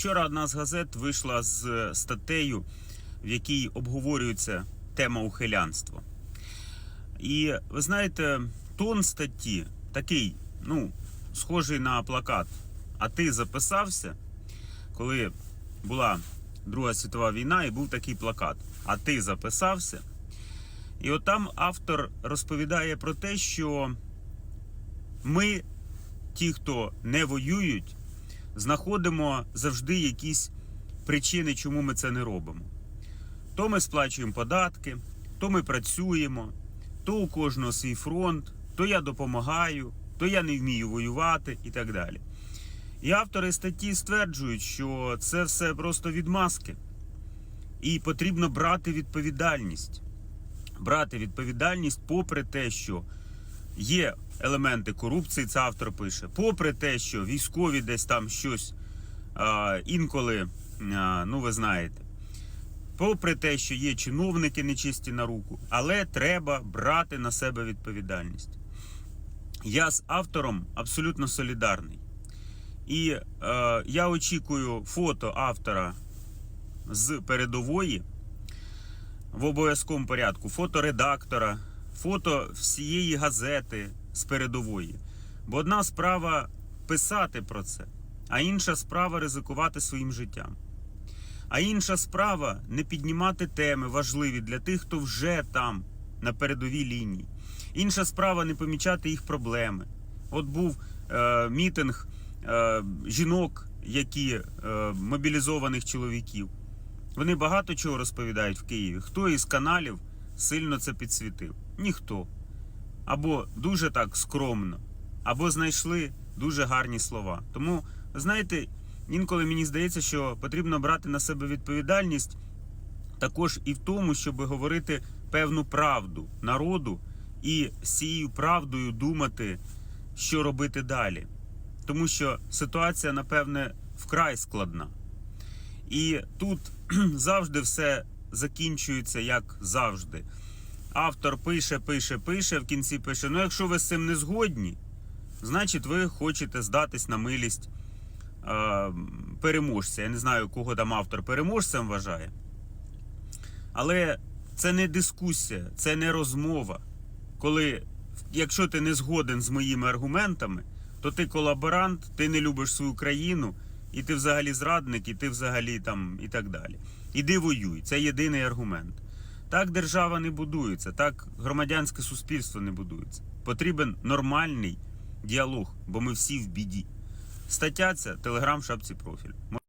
Вчора одна з газет вийшла з статтею, в якій обговорюється тема ухилянства. І ви знаєте, тон статті такий, ну, схожий на плакат. А ти записався, коли була Друга світова війна, і був такий плакат. А ти записався. І от там автор розповідає про те, що ми, ті, хто не воюють, знаходимо завжди якісь причини, чому ми це не робимо. То ми сплачуємо податки, то ми працюємо, то у кожного свій фронт, то я допомагаю, то я не вмію воювати і так далі. І автори статті стверджують, що це все просто відмазки. І потрібно брати відповідальність. Брати відповідальність, попри те, що є елементи корупції, це автор пише, попри те, що військові десь там щось а, інколи, а, ну ви знаєте, попри те, що є чиновники нечисті на руку, але треба брати на себе відповідальність. Я з автором абсолютно солідарний. І е, я очікую фото автора з передової в обов'язковому порядку, фото редактора, фото всієї газети з передової. Бо одна справа писати про це, а інша справа ризикувати своїм життям. А інша справа не піднімати теми важливі для тих, хто вже там, на передовій лінії. Інша справа не помічати їх проблеми. От був е, мітинг е, жінок, які е, мобілізованих чоловіків. Вони багато чого розповідають в Києві. Хто із каналів сильно це підсвітив? Ніхто. Або дуже так скромно, або знайшли дуже гарні слова. Тому, знаєте, інколи мені здається, що потрібно брати на себе відповідальність також і в тому, щоб говорити певну правду народу і з цією правдою думати, що робити далі. Тому що ситуація, напевне, вкрай складна. І тут завжди все закінчується як завжди. Автор пише, пише, пише, в кінці пише: ну, якщо ви з цим не згодні, значить ви хочете здатись на милість е, переможця. Я не знаю, кого там автор переможцем вважає. Але це не дискусія, це не розмова. Коли, якщо ти не згоден з моїми аргументами, то ти колаборант, ти не любиш свою країну, і ти взагалі зрадник, і ти взагалі там і так далі. Іди воюй. Це єдиний аргумент. Так держава не будується, так громадянське суспільство не будується. Потрібен нормальний діалог, бо ми всі в біді. Стаття ця телеграм шапці профіль.